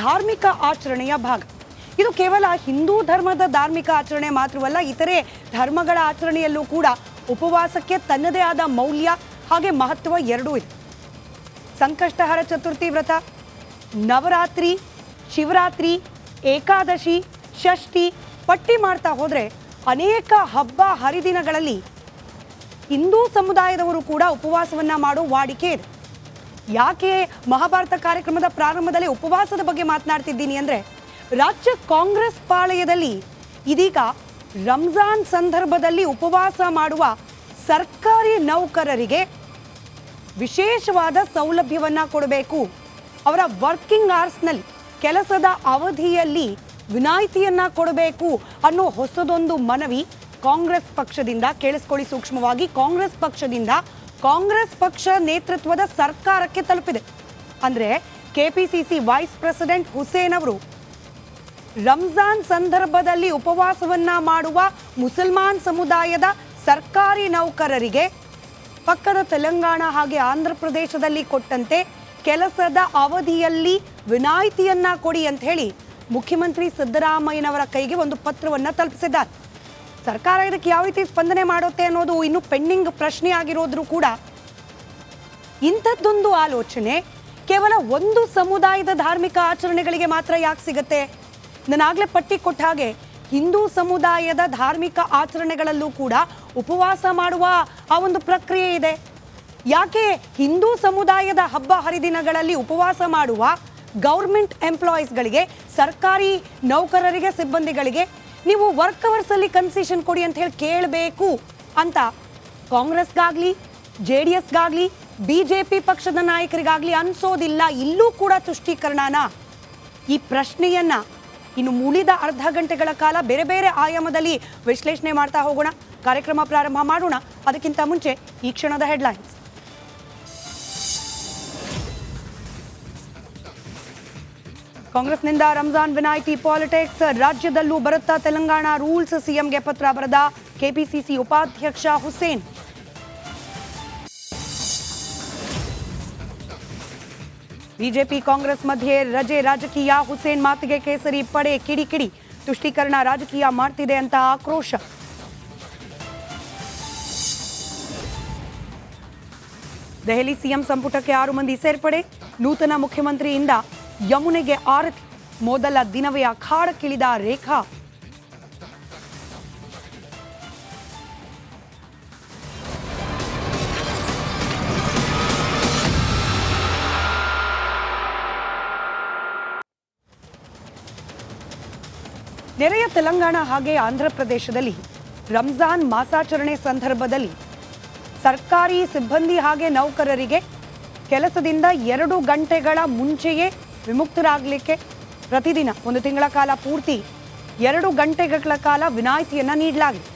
ಧಾರ್ಮಿಕ ಆಚರಣೆಯ ಭಾಗ. ಇದು ಕೇವಲ ಹಿಂದೂ ಧರ್ಮದ ಧಾರ್ಮಿಕ ಆಚರಣೆ ಮಾತ್ರವಲ್ಲ, ಇತರೆ ಧರ್ಮಗಳ ಆಚರಣೆಯಲ್ಲೂ ಕೂಡ ಉಪವಾಸಕ್ಕೆ ತನ್ನದೇ ಆದ ಮೌಲ್ಯ ಹಾಗೆ ಮಹತ್ವ ಎರಡೂ ಇದೆ. ಸಂಕಷ್ಟಹರ ಚತುರ್ಥಿ ವ್ರತ, ನವರಾತ್ರಿ, ಶಿವರಾತ್ರಿ, ಏಕಾದಶಿ, ಷಷ್ಠಿ ಪಟ್ಟಿ ಮಾಡ್ತಾ ಹೋದರೆ ಅನೇಕ ಹಬ್ಬ ಹರಿದಿನಗಳಲ್ಲಿ ಹಿಂದೂ ಸಮುದಾಯದವರು ಕೂಡ ಉಪವಾಸವನ್ನ ಮಾಡೋ ವಾಡಿಕೆ ಇದೆ. ಯಾಕೆ ಮಹಾಭಾರತ ಕಾರ್ಯಕ್ರಮದ ಪ್ರಾರಂಭದಲ್ಲಿ ಉಪವಾಸದ ಬಗ್ಗೆ ಮಾತನಾಡ್ತಿದ್ದೀನಿ ಅಂದರೆ ರಾಜ್ಯ ಕಾಂಗ್ರೆಸ್ ಪಾಳೆಯದಲ್ಲಿ ಇದೀಗ ರಂಜಾನ್ ಸಂದರ್ಭದಲ್ಲಿ ಉಪವಾಸ ಮಾಡುವ ಸರ್ಕಾರಿ ನೌಕರರಿಗೆ ವಿಶೇಷವಾದ ಸೌಲಭ್ಯವನ್ನು ಕೊಡಬೇಕು. ಅವರ ವರ್ಕಿಂಗ್ ಅವರ್ಸ್ನಲ್ಲಿ ಕೆಲಸದ ಅವಧಿಯಲ್ಲಿ ವಿನಾಯಿತಿಯನ್ನು ಕೊಡಬೇಕು ಅನ್ನೋ ಹೊಸದೊಂದು ಮನವಿ ಕಾಂಗ್ರೆಸ್ ಪಕ್ಷದಿಂದ, ಕೇಳಿಸ್ಕೊಳ್ಳಿ ಸೂಕ್ಷ್ಮವಾಗಿ, ಕಾಂಗ್ರೆಸ್ ಪಕ್ಷದಿಂದ ಕಾಂಗ್ರೆಸ್ ಪಕ್ಷ ನೇತೃತ್ವದ ಸರ್ಕಾರಕ್ಕೆ ತಲುಪಿದೆ. ಅಂದ್ರೆ ಕೆಪಿಸಿಸಿ ವೈಸ್ ಪ್ರೆಸಿಡೆಂಟ್ ಹುಸೇನ್ ಅವರು, ರಂಜಾನ್ ಸಂದರ್ಭದಲ್ಲಿ ಉಪವಾಸವನ್ನ ಮಾಡುವ ಮುಸಲ್ಮಾನ್ ಸಮುದಾಯದ ಸರ್ಕಾರಿ ನೌಕರರಿಗೆ ಪಕ್ಕದ ತೆಲಂಗಾಣ ಹಾಗೆ ಆಂಧ್ರ ಪ್ರದೇಶದಲ್ಲಿ ಕೊಟ್ಟಂತೆ ಕೆಲಸದ ಅವಧಿಯಲ್ಲಿ ವಿನಾಯಿತಿಯನ್ನ ಕೊಡಿ ಅಂತ ಹೇಳಿ ಮುಖ್ಯಮಂತ್ರಿ ಸಿದ್ದರಾಮಯ್ಯನವರ ಕೈಗೆ ಒಂದು ಪತ್ರವನ್ನ ತಲುಪಿಸಿದ್ದಾರೆ. ಸರ್ಕಾರ ಇದಕ್ಕೆ ಯಾವ ರೀತಿ ಸ್ಪಂದನೆ ಮಾಡುತ್ತೆ ಅನ್ನೋದು ಇನ್ನು ಪೆಂಡಿಂಗ್ ಪ್ರಶ್ನೆ ಆಗಿರೋದ್ರೂ ಕೂಡ ಇಂಥದ್ದೊಂದು ಆಲೋಚನೆ ಕೇವಲ ಒಂದು ಸಮುದಾಯದ ಧಾರ್ಮಿಕ ಆಚರಣೆಗಳಿಗೆ ಮಾತ್ರ ಯಾಕೆ ಸಿಗತ್ತೆ? ನಾನಾಗಲೇ ಪಟ್ಟಿ ಕೊಟ್ಟ ಹಾಗೆ ಹಿಂದೂ ಸಮುದಾಯದ ಧಾರ್ಮಿಕ ಆಚರಣೆಗಳಲ್ಲೂ ಕೂಡ ಉಪವಾಸ ಮಾಡುವ ಆ ಒಂದು ಪ್ರಕ್ರಿಯೆ ಇದೆ. ಯಾಕೆ ಹಿಂದೂ ಸಮುದಾಯದ ಹಬ್ಬ ಹರಿದಿನಗಳಲ್ಲಿ ಉಪವಾಸ ಮಾಡುವ ಗೌರ್ಮೆಂಟ್ ಎಂಪ್ಲಾಯೀಸ್ಗಳಿಗೆ, ಸರ್ಕಾರಿ ನೌಕರರಿಗೆ, ಸಿಬ್ಬಂದಿಗಳಿಗೆ ನೀವು ವರ್ಕ್ ಅವರ್ಸಲ್ಲಿ ಕನ್ಸೆಷನ್ ಕೊಡಿ ಅಂತ ಹೇಳಿ ಕೇಳಬೇಕು ಅಂತ ಕಾಂಗ್ರೆಸ್ಗಾಗ್ಲಿ, ಜೆ ಡಿ ಎಸ್ಗಾಗ್ಲಿ, ಬಿ ಜೆ ಪಿ ಪಕ್ಷದ ನಾಯಕರಿಗಾಗ್ಲಿ ಅನ್ಸೋದಿಲ್ಲ. ಇಲ್ಲೂ ಕೂಡ ತುಷ್ಟೀಕರಣನ ಈ ಪ್ರಶ್ನೆಯನ್ನ ಇನ್ನು ಮುಳಿದ ಅರ್ಧ ಗಂಟೆಗಳ ಕಾಲ ಬೇರೆ ಬೇರೆ ಆಯಾಮದಲ್ಲಿ ವಿಶ್ಲೇಷಣೆ ಮಾಡ್ತಾ ಹೋಗೋಣ. ಕಾರ್ಯಕ್ರಮ ಪ್ರಾರಂಭ ಮಾಡೋಣ. ಅದಕ್ಕಿಂತ ಮುಂಚೆ ಈ ಕ್ಷಣದ ಹೆಡ್ಲೈನ್ಸ್ ಕಾಂಗ್ರೆಸ್ನಿಂದ ರಂಜಾನ್ ವಿನಾಯಿತಿ ಪಾಲಿಟಿಕ್ಸ್ ರಾಜ್ಯದಲ್ಲೂ ಬರುತ್ತಾ ತೆಲಂಗಾಣ ರೂಲ್ಸ್ ಸಿಎಂಗೆ ಪತ್ರ ಬರೆದ ಕೆಪಿಸಿಸಿ ಉಪಾಧ್ಯಕ್ಷ ಹುಸೇನ್ ಬಿಜೆಪಿ ಕಾಂಗ್ರೆಸ್ ಮಧ್ಯೆ ರಜೆ ರಾಜಕೀಯ ಹುಸೇನ್ ಮಾತಿಗೆ ಕೇಸರಿ ಪಡೆ ಕಿಡಿಕಿಡಿ ತುಷ್ಟೀಕರಣ ರಾಜಕೀಯ ಮಾಡ್ತಿದೆ ಅಂತ ಆಕ್ರೋಶ ದೆಹಲಿ ಸಿಎಂ ಸಂಪುಟಕ್ಕೆ ಆರು ಮಂದಿ ಸೇರ್ಪಡೆ ನೂತನ ಮುಖ್ಯಮಂತ್ರಿಯಿಂದ ಯಮುನೆಗೆ ಆರತಿ. ಮೊದಲ ದಿನವೇ ಅಖಾಡಕ್ಕಿಳಿದ ರೇಖಾ. ನೆರೆಯ ತೆಲಂಗಾಣ ಹಾಗೆ ಆಂಧ್ರ ಪ್ರದೇಶದಲ್ಲಿ ರಂಜಾನ್ ಮಾಸಾಚರಣೆ ಸಂದರ್ಭದಲ್ಲಿ ಸರ್ಕಾರಿ ಸಿಬ್ಬಂದಿ ಹಾಗೆ ನೌಕರರಿಗೆ ಕೆಲಸದಿಂದ ಎರಡು ಗಂಟೆಗಳ ಮುಂಚೆಯೇ ವಿಮುಕ್ತರಾಗಲಿಕ್ಕೆ ಪ್ರತಿದಿನ ಒಂದು ತಿಂಗಳ ಕಾಲ ಪೂರ್ತಿ ಎರಡು ಗಂಟೆಗಳ ಕಾಲ ವಿನಾಯಿತಿಯನ್ನು ನೀಡಲಾಗಿದೆ.